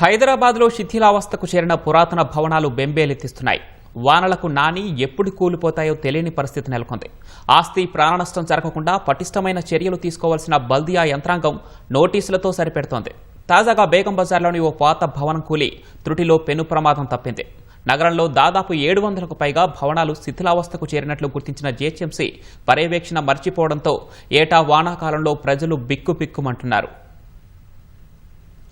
హైదరాబాద్లో శిథిలావస్థకు చేరిన పురాతన భవనాలు బెంబేలెత్తిస్తున్నాయి. వానలకు నాని ఎప్పుడు కూలిపోతాయో తెలియని పరిస్థితి నెలకొంది. ఆస్తి ప్రాణనష్టం జరగకుండా పటిష్టమైన చర్యలు తీసుకోవాల్సిన బల్దియా యంత్రాంగం నోటీసులతో సరిపెడుతోంది. తాజాగా బేగం బజార్లోని ఓ పాత భవనం కూలి త్రుటిలో పెను ప్రమాదం తప్పింది. నగరంలో దాదాపు ఏడు వందలకు పైగా భవనాలు శిథిలావస్థకు చేరినట్లు గుర్తించిన జీహెచ్ఎంసీ పర్యవేక్షణ మర్చిపోవడంతో ఏటా వానాకాలంలో ప్రజలు బిక్కుబిక్కుమంటున్నారు.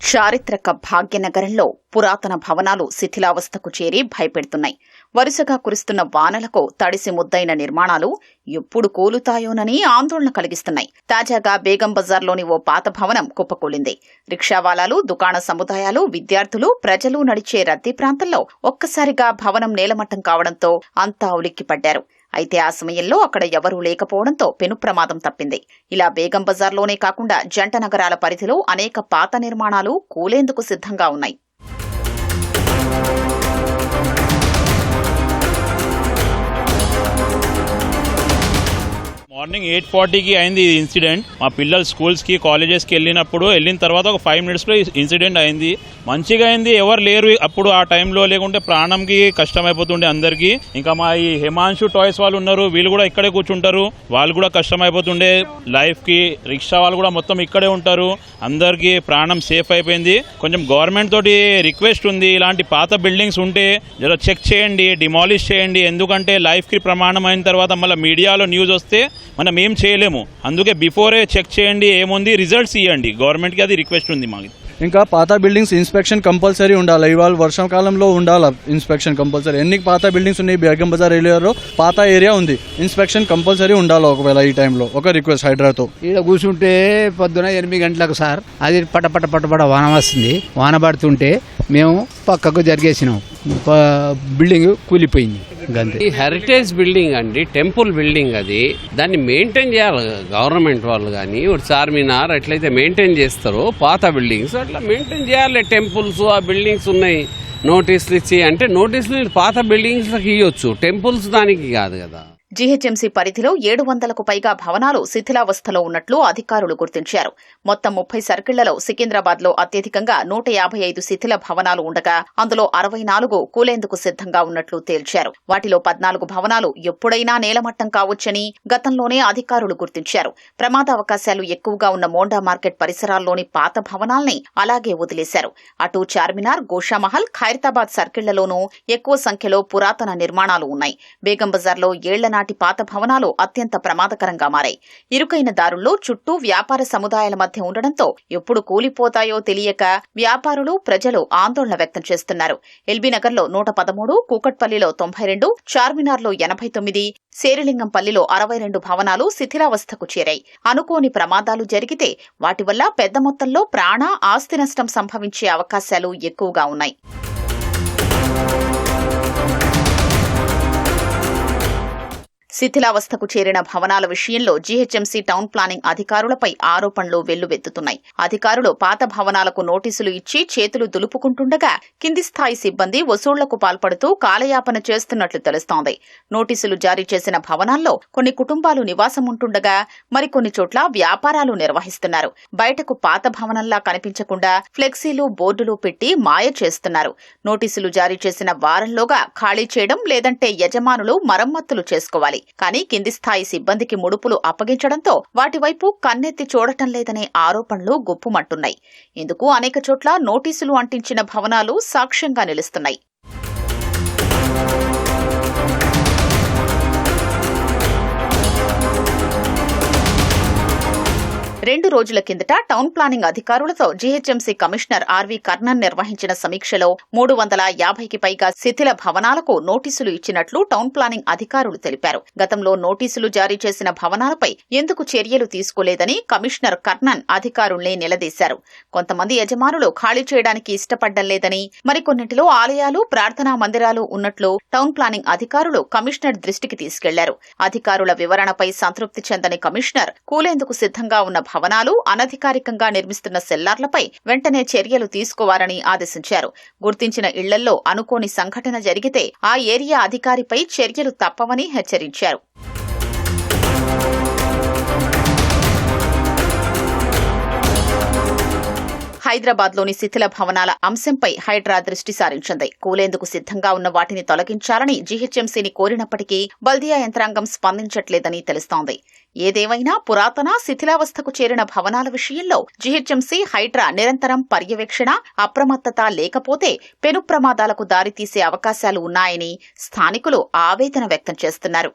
చారిత్రక భాగ్యనగరంలో పురాతన భవనాలు శిథిలావస్థకు చేరి భయపెడుతున్నాయి. వరుసగా కురుస్తున్న వానలకు తడిసి ముద్దైన నిర్మాణాలు ఎప్పుడు కూలుతాయోనని ఆందోళన కలిగిస్తున్నాయి. తాజాగా బేగం బజార్లోని ఓ పాత భవనం కుప్పకూలింది. రిక్షావాలాలు దుకాణ సముదాయాలు విద్యార్థులు ప్రజలు నడిచే రద్దీ ప్రాంతంలో ఒక్కసారిగా భవనం నేలమట్టం కావడంతో అంతా ఉలిక్కిపడ్డారు. అయితే ఆ సమయంలో అక్కడ ఎవరూ లేకపోవడంతో పెను ప్రమాదం తప్పింది. ఇలా బేగం బజార్లోనే కాకుండా జంట నగరాల పరిధిలో అనేక పాత నిర్మాణాలు కూలేందుకు సిద్ధంగా ఉన్నాయి. మార్నింగ్ ఎయిట్ ఫార్టీకి అయింది ఈ ఇన్సిడెంట్. మా పిల్లలు స్కూల్స్కి కాలేజెస్కి వెళ్ళినప్పుడు వెళ్ళిన తర్వాత ఒక ఫైవ్ మినిట్స్లో ఇన్సిడెంట్ అయింది. మంచిగా అయింది ఎవరు లేరు అప్పుడు ఆ టైంలో లేకుంటే ప్రాణంకి కష్టమైపోతుండే అందరికీ. ఇంకా మా ఈ హిమాంశు టాయ్స్ వాళ్ళు ఉన్నారు వీళ్ళు కూడా ఇక్కడే కూర్చుంటారు. వాళ్ళు కూడా కష్టమైపోతుండే లైఫ్కి రిక్షా వాళ్ళు కూడా మొత్తం ఇక్కడే ఉంటారు. అందరికీ ప్రాణం సేఫ్ అయిపోయింది. కొంచెం గవర్నమెంట్ తోటి రిక్వెస్ట్ ఉంది ఇలాంటి పాత బిల్డింగ్స్ ఉంటే జర చెక్ చేయండి డిమాలిష్ చేయండి. ఎందుకంటే లైఫ్కి ప్రమాణం అయిన తర్వాత మళ్ళీ మీడియాలో న్యూస్ వస్తే మనం ఏం చేయలేము. అందుకే బిఫోరే చెక్ చేయండి ఏముంది రిజల్ట్స్ ఇవ్వండి గవర్నమెంట్కి అది రిక్వెస్ట్ ఉంది మాకు ఇంకా పాత బిల్డింగ్స్ ఇన్స్పెక్షన్ కంపల్సరీ ఉండాలి. ఇవాళ వర్షాకాలంలో ఉండాలి ఇన్స్పెక్షన్ కంపల్సరీ ఎన్ని పాత బిల్డింగ్స్ ఉన్నాయి? బేగం బజార్ ఏరియాలో పాత ఏరియా ఉంది. ఇన్స్పెక్షన్ కంపల్సరీ ఉండాలి ఒకవేళ ఈ టైంలో ఒక రిక్వెస్ట్ హైడ్రాతో ఈడ కూర్చుంటే పొద్దున ఎనిమిది గంటలకు సార్. అది పట పట పట పట వాన వస్తుంది. వాన పడుతుంటే మేము పక్కకు జరిగేసినాం. బిల్డింగ్ కూలిపోయింది. గంతే. ఈ హెరిటేజ్ బిల్డింగ్ అండి టెంపుల్ బిల్డింగ్ అది. దాన్ని మెయింటైన్ చేయాలి గవర్నమెంట్ వాళ్ళు కానీ ఇప్పుడు చార్మినార్ ఎట్లయితే మెయింటైన్ చేస్తారో పాత బిల్డింగ్స్ అట్లా మెయింటైన్ చేయాలి. టెంపుల్స్ ఆ బిల్డింగ్స్ ఉన్నాయి. నోటీసులు ఇచ్చి అంటే నోటీసులు పాత బిల్డింగ్స్కి ఇవ్వచ్చు టెంపుల్స్ దానికి కాదు కదా. జీహెచ్ఎంసీ పరిధిలో ఏడు వందలకు పైగా భవనాలు శిథిలావస్థలో ఉన్నట్లు అధికారులు గుర్తించారు. మొత్తం ముప్పై సర్కిళ్ళలో సికింద్రాబాద్లో అత్యధికంగా నూట యాభై ఐదు శిథిల భవనాలు ఉండగా అందులో అరవై నాలుగు కూలేందుకు సిద్ధంగా ఉన్నట్లు తేల్చారు. వాటిలో పద్నాలుగు భవనాలు ఎప్పుడైనా నేలమట్టం కావచ్చని గతంలోనే అధికారులు గుర్తించారు. ప్రమాద అవకాశాలు ఎక్కువగా ఉన్న మోండా మార్కెట్ పరిసరాల్లోని పాత భవనాల్ని అలాగే వదిలేశారు. అటు చార్మినార్ గోషామహల్ ఖైరతాబాద్ సర్కిళ్ళలోనూ ఎక్కువ సంఖ్యలో పురాతన నిర్మాణాలు ఉన్నాయి. బేగం బజార్లో ఏళ్ళ నాటి పాత భవనాలు అత్యంత ప్రమాదకరంగా మారాయి. ఇరుకైన దారుల్లో చుట్టూ వ్యాపార సముదాయాల మధ్య ఉండడంతో ఎప్పుడు కూలిపోతాయో తెలియక వ్యాపారులు ప్రజలు ఆందోళన వ్యక్తం చేస్తున్నారు. ఎల్బీ నగర్లో నూట పదమూడు కూకట్పల్లిలో తొంభై రెండు చార్మినార్లో ఎనభై తొమ్మిది శేరిలింగంపల్లిలో అరవై రెండు భవనాలు శిథిలావస్థకు చేరాయి. అనుకోని ప్రమాదాలు జరిగితే వాటి వల్ల పెద్ద మొత్తంలో ప్రాణ ఆస్తి నష్టం సంభవించే అవకాశాలు ఎక్కువగా ఉన్నాయి. శిథిలావస్థకు చేరిన భవనాల విషయంలో జీహెచ్ఎంసీ టౌన్ ప్లానింగ్ అధికారులపై ఆరోపణలు వెల్లువెత్తుతున్నాయి. అధికారులు పాత భవనాలకు నోటీసులు ఇచ్చి చేతులు దులుపుకుంటుండగా కింది స్థాయి సిబ్బంది వసూళ్ళకు పాల్పడుతూ కాలయాపన చేస్తున్నట్లు తెలుస్తోంది. నోటీసులు జారీ చేసిన భవనాల్లో కొన్ని కుటుంబాలు నివాసం ఉంటుండగా మరికొన్ని చోట్ల వ్యాపారాలు నిర్వహిస్తున్నారు. బయటకు పాత భవనంలా కనిపించకుండా ఫ్లెక్సీలు బోర్డులు పెట్టి మాయ చేస్తున్నారు. నోటీసులు జారీ చేసిన వారంలోగా ఖాళీ చేయడం లేదంటే యజమానులు మరమ్మతులు చేసుకోవాలి. కానీ కింది స్థాయి సిబ్బందికి ముడుపులు అప్పగించడంతో వాటి వైపు కన్నెత్తి చూడటం లేదనే ఆరోపణలు గుప్పుమంటున్నాయి. ఇందుకు అనేక చోట్ల నోటీసులు అంటించిన భవనాలు సాక్ష్యంగా నిలుస్తున్నాయి. రెండు రోజుల కిందట టౌన్ ప్లానింగ్ అధికారులతో జీహెచ్ఎంసీ కమిషనర్ ఆర్వీ కర్ణన్ నిర్వహించిన సమీక్షలో మూడు వందల యాభైకి పైగా శిథిల భవనాలకు నోటీసులు ఇచ్చినట్లు టౌన్ ప్లానింగ్ అధికారులు తెలిపారు. గతంలో నోటీసులు జారీ చేసిన భవనాలపై ఎందుకు చర్యలు తీసుకోలేదని కమిషనర్ కర్ణన్ అధికారుల్ని నిలదీశారు. కొంతమంది యజమానులు ఖాళీ చేయడానికి ఇష్టపడ్డం లేదని మరికొన్నింటిలో ఆలయాలు ప్రార్థనా మందిరాలు ఉన్నట్లు టౌన్ ప్లానింగ్ అధికారులు కమిషనర్ దృష్టికి తీసుకెళ్ళారు. అధికారుల వివరణపై సంతృప్తి చెందని కమిషనర్ కూలేందుకు సిద్ధంగా ఉన్న భవనాలు అనధికారికంగా నిర్మిస్తున్న సెల్లార్లపై వెంటనే చర్యలు తీసుకోవాలని ఆదేశించారు. గుర్తించిన ఇళ్ళల్లో అనుకోని సంఘటన జరిగితే ఆ ఏరియా అధికారిపై చర్యలు తప్పవని హెచ్చరించారు. హైదరాబాద్లోని శిథిల భవనాల అంశంపై హైడ్రా దృష్టి సారించింది. కూలేందుకు సిద్ధంగా ఉన్న వాటిని తొలగించాలని జీహెచ్ఎంసీని కోరినప్పటికీ బల్దియా యంత్రాంగం స్పందించట్లేదని తెలుస్తోంది. ఏదేమైనా పురాతన శిథిలావస్థకు చేరిన భవనాల విషయంలో జీహెచ్ఎంసీ హైడ్రా నిరంతరం పర్యవేక్షణ అప్రమత్తత లేకపోతే పెను ప్రమాదాలకు దారితీసే అవకాశాలు ఉన్నాయని స్థానికులు ఆవేదన వ్యక్తం చేస్తున్నారు.